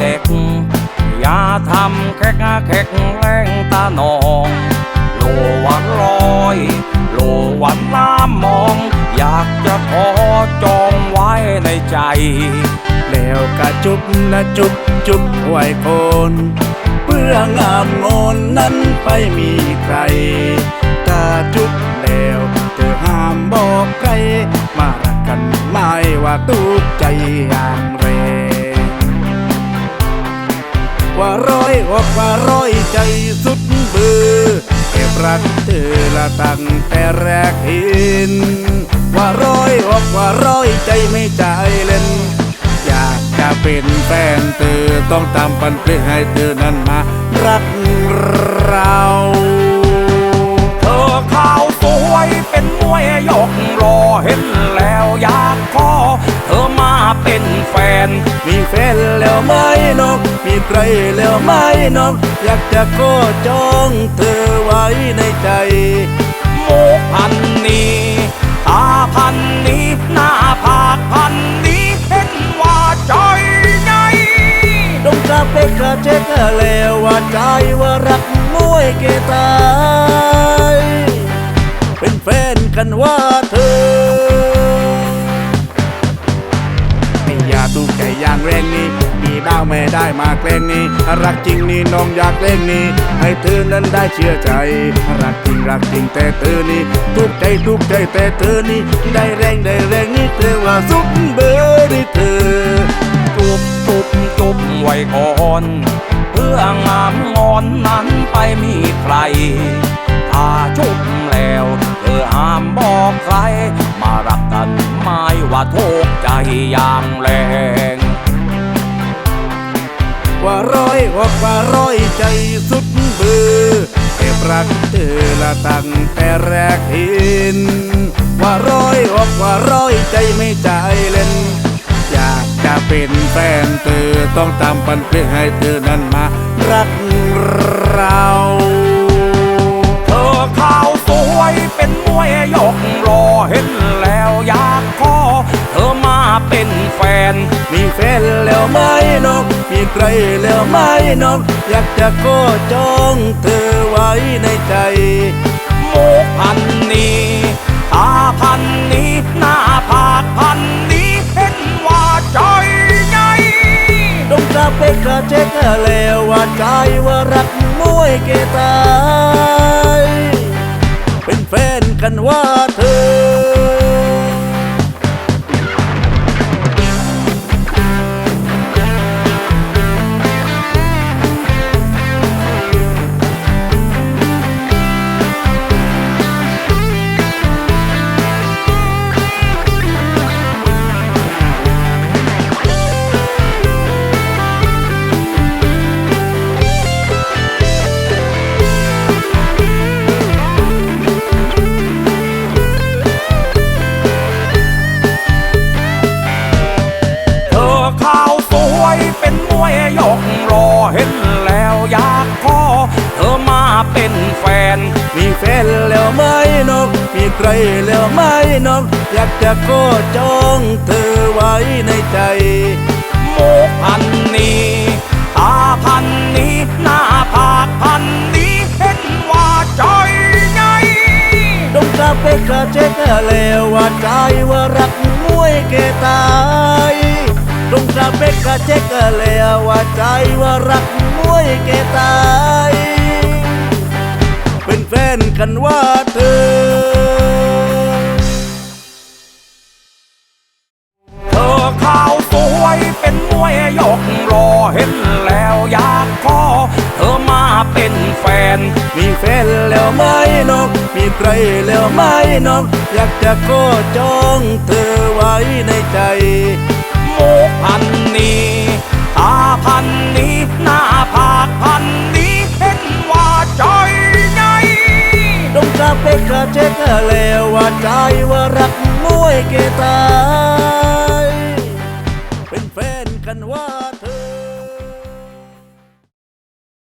เด็กอย่าทำแค่งแข็งแรงตานองรู้ว่าลอย รู้ว่าน้ำมอง อยากจะขอจองไว้ในใจ แล้วก็จุบนะจุบจุบไว้คนเพื่องามงอนนั้นไปมีใครถ้าจุบแล้วเธอห้ามบอกใคร มารักกันไม่ว่าตุกใจอย่างแรว่าร้อยอกว่าร้อยใจสุดเบือ รักเธอละตั้งแต่แรกเห็น ว่าร้อยอกว่าร้อยใจไม่ใจเล่น อยากจะเป็นแฟนเธอต้องตามปันเพื่อให้เธอนั้นมารักเราเธอขาวสวยเป็นมวยยกรอเห็นแล้วอยากขอเธอมาเป็นแฟ น มีแฟนแล้วไหมนกมีใครแล้วไหมนกอยากจะขอจองเธอไว้ในใจหมูพันนี้ตาพันนี้หน้าผากพันนี้เห็นว่าใจใหญ่ดงกาเป็กกาเจ๊กแล้วว่าใจว่ารักมวยเกตาย เป็นแฟนกันว่าเธ อย่างแรงนี้มีบ้างไม่ได้มาแกล้งนี้ รักจริงนี่น้องอยากเล่งนี้ ให้เธอนั้นได้เชื่อใจ รักจริงรักจริงแต่เธอนี่ทุกใจทุกใจแต่เธอนี่ได้แรงได้แรงนี่เธอว่าสุดเบอร์นี่เธอจุบจุบจุบไว้ก่อนเพื่องามงอนนั้นไปมีใครถ้าจุบแล้ว อห้ามบอกใคร มารักกันไม่ว่าทุกใจอย่างแรงว่าร้อยอกว่าร้อยใจสุดเบือเก็บรักเธอละตั้งแต่แรกเห็น ว่าร้อยอกว่าร้อยใจไม่ใจเล่น อยากจะเป็นแฟนเธอต้องตามปันเพื่อให้เธอนั้นมารักเรา ยกรอเห็นแล้วอยากขอเธอมาเป็นแฟน มีแฟนแล้วไหมนกมีใครแล้วไหมนกอยากจะขอจองเธอไว้ในใจหมูพันนี้ตาพันนี้หน้าผากพันนี้เห็นว่าใจใหญ่ดงกาเป็กกาเจ๊กแล้วว่าใจว่ารักมวยเกตายเป็นแฟน กันว่าเธอ เป็นแฟน มีแฟนแล้วไหมนก มีใครแล้วไหมนก อยากจะขอจองเธอไว้ในใจหมูพันนี้ตาพันนี้หน้าผากพันนี้เห็นว่าใจใหญ่ดงกาเปกกาเจ๊กแล้วว่าใจว่ารักมวยเกตายดงกาเปกกาเจ๊กแล้วว่าใจว่ารักมวยเกตาย นแฟนกันว่าเธอเธอขาวสวยเป็นมวยยกรอเห็นแล้วอยากขอเธอมาเป็นแฟน มีแฟนแล้วไหมนกมีใครแล้วไหมนกอยากจะขอจองเธอไว้ในใจหมูพันนี้ จ๊